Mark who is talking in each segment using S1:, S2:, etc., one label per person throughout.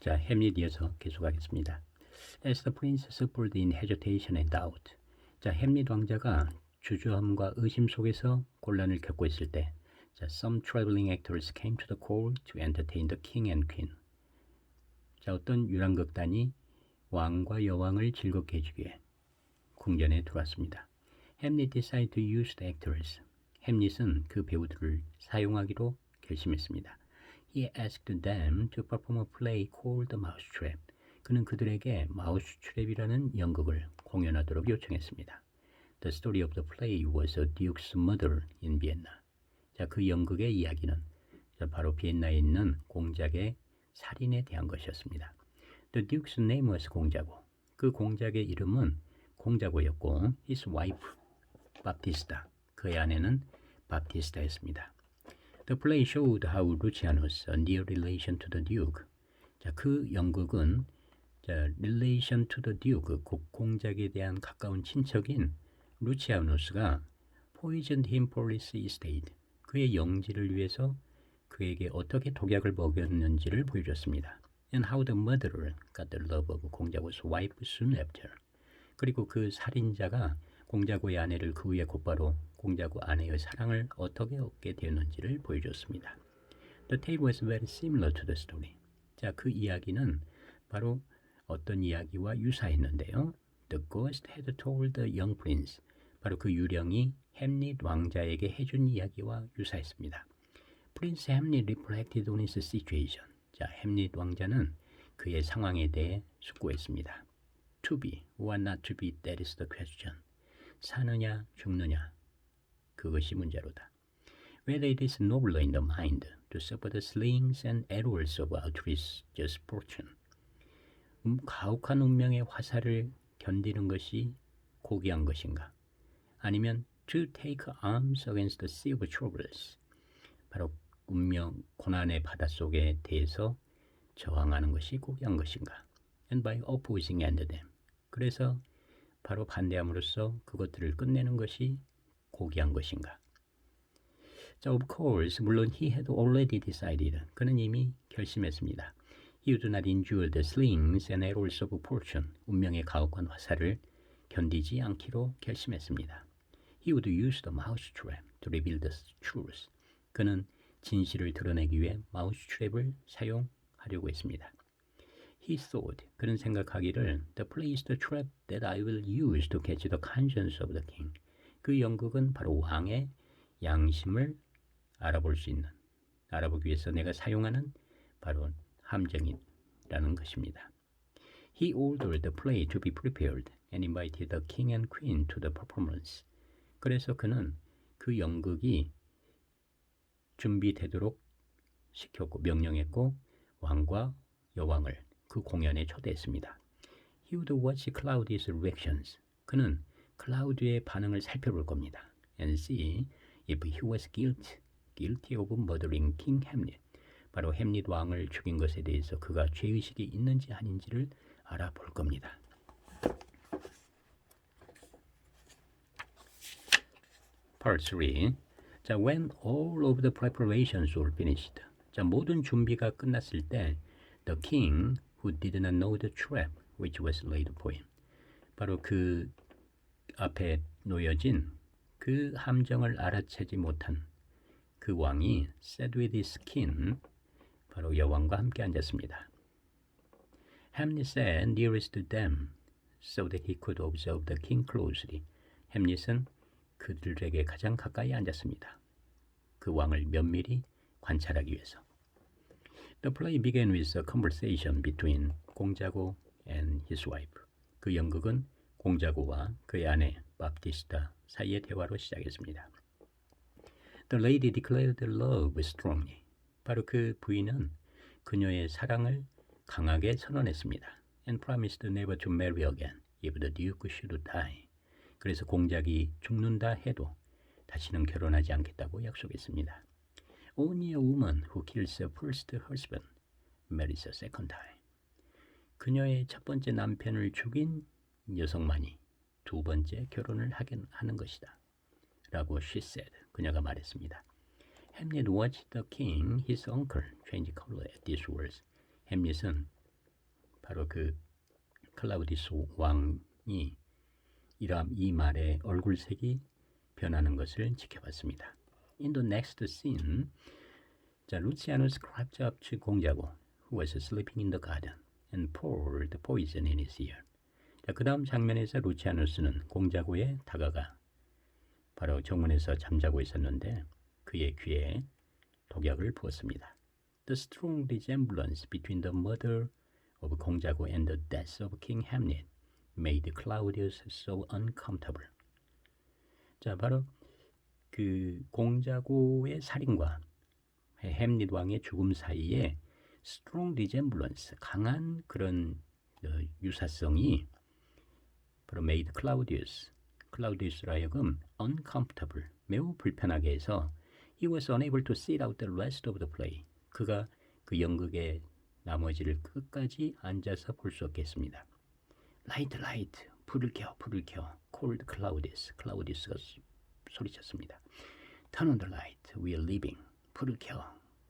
S1: 자, 햄릿 이어서 계속하겠습니다. As the princess pulled in hesitation and doubt. 자, 햄릿 왕자가 주저함과 의심 속에서 곤란을 겪고 있을 때, 자, some traveling actors came to the court to entertain the king and queen. 자, 어떤 유랑극단이 왕과 여왕을 즐겁게 해주기 위해 궁전에 들어왔습니다. 햄릿 decided to use the actors. 햄릿은 그 배우들을 사용하기로 결심했습니다. He asked them to perform a play called Mousetrap. 그는 그들에게 마우스트랩이라는 연극을 공연하도록 요청했습니다. The story of the play was a duke's murder in Vienna. 자, 그 연극의 이야기는 자, 바로 비엔나에 있는 공작의 살인에 대한 것이었습니다. The duke's name was 공자고. 그 공작의 이름은 공자고였고, his wife 바티스타. 그의 아내는 바티스타였습니다. The play showed how Lucianus, a near relation to the duke. 자, 그 연극은 자, relation to the duke, 그 공작에 대한 가까운 친척인 루치아누스가 poisoned him for his estate. 그의 영지를 위해서 그에게 어떻게 독약을 먹였는지를 보여줬습니다. And how the murderer got the love of 공자고's wife soon after. 그리고 그 살인자가 공자고의 아내를 그 후에 곧바로 공자고 아내의 사랑을 어떻게 얻게 되었는지를 보여줬습니다. The tale was very similar to the story. 자, 그 이야기는 바로 어떤 이야기와 유사했는데요. The ghost had told the young prince. 바로 그 유령이 햄릿 왕자에게 해준 이야기와 유사했습니다. Prince Hamlet reflected on his situation. 자, 햄릿 왕자는 그의 상황에 대해 숙고했습니다. To be or not to be, that is the question. 사느냐 죽느냐 그것이 문제로다. Whether it is nobler in the mind to suffer the slings and arrows of outrageous fortune. 음, 가혹한 운명의 화살을 견디는 것이 고귀한 것인가? 아니면 to take arms against the sea of troubles. 바로 운명 고난의 바닷속에 대해서 저항하는 것이 고귀한 것인가? And by opposing and them. 그래서 바로 반대함으로써 그것들을 끝내는 것이 고귀한 것인가? 자, of course, 물론 he had already decided. 그는 이미 결심했습니다. He would not endure the slings and arrows of fortune. 운명의 가혹한 화살을 견디지 않기로 결심했습니다. He would use the mousetrap to reveal the truth. 그는 진실을 드러내기 위해 마우스 트랩을 사용하려고 했습니다. He thought, 그는 생각하기를 The play is the trap that I will use to catch the conscience of the king. 그 연극은 바로 왕의 양심을 알아볼 수 있는, 알아보기 위해서 내가 사용하는 바로 함정이라는 것입니다. He ordered the play to be prepared and invited the king and queen to the performance. 그래서 그는 그 연극이 준비되도록 시켰고 명령했고 왕과 여왕을 그 공연에 초대했습니다. He would watch Claudius' reactions. 그는 클라우드의 반응을 살펴볼 겁니다. And see if he was guilty, guilty of murdering King Hamlet. 바로 햄릿 왕을 죽인 것에 대해서 그가 죄의식이 있는지 아닌지를 알아볼 겁니다. Part 3. 자, when all of the preparations were finished. 자, 모든 준비가 끝났을 때 the king who did not know the trap which was laid for him. 바로 그 앞에 놓여진 그 함정을 알아채지 못한 그 왕이 sat with his kin 바로 여왕과 함께 앉았습니다. Hamlet sat nearest to them so that he could observe the king closely. 햄릿은 그들에게 가장 가까이 앉았습니다. 그 왕을 면밀히 관찰하기 위해서. The play began with a conversation between 공자고 and his wife. 그 연극은 공자고와 그의 아내 바티스타 사이의 대화로 시작했습니다. The lady declared love strongly. 바로 그 부인은 그녀의 사랑을 강하게 선언했습니다. And promised never to marry again if the duke should die. 그래서 공작이 죽는다 해도 다시는 결혼하지 않겠다고 약속했습니다. Only a woman who kills her first husband marries a second time. 그녀의 첫 번째 남편을 죽인 여성만이 두 번째 결혼을 하긴 하는 것이다. 라고 she said. 그녀가 말했습니다. 햄릿 watched the king, his uncle, change color at these words. 햄릿은 바로 그 클라우디스 왕이 이람 이 말의 얼굴색이 변하는 것을 지켜봤습니다. In the next scene, 자 crept up to 공자고, who was sleeping in the garden, and poured poison in his ear. 자, 그 다음 장면에서 루치아누스는 공자고에 다가가 바로 정문에서 잠자고 있었는데 그의 귀에 독약을 부었습니다. The strong resemblance between the murder of 공자고 and the death of King Hamlet made Claudius so uncomfortable. 자, 바로 그 공자고의 살인과 햄릿 왕의 죽음 사이에 strong resemblance, 강한 그런 어, 유사성이 바로 made Claudius, 클라우디우스로 하여금 uncomfortable, 매우 불편하게 해서 he was unable to sit out the rest of the play. 그가 그 연극의 나머지를 끝까지 앉아서 볼 수 없겠습니다. Light, light, 불을 켜, 불을 켜. Cold Claudius, 클라우디우스가 소리쳤습니다. Turn on the light, we are leaving. 불을 켜,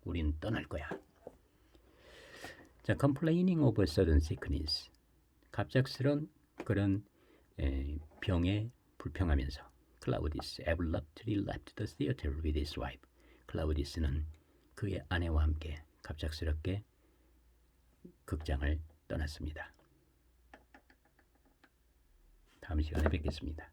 S1: 우린 떠날 거야. 자, complaining of a sudden sickness. 갑작스런 그런 에, 병에 불평하면서 클라우디스 abruptly left the theater with his wife. 클라우디스는 그의 아내와 함께 갑작스럽게 극장을 떠났습니다. 다음 시간에 뵙겠습니다.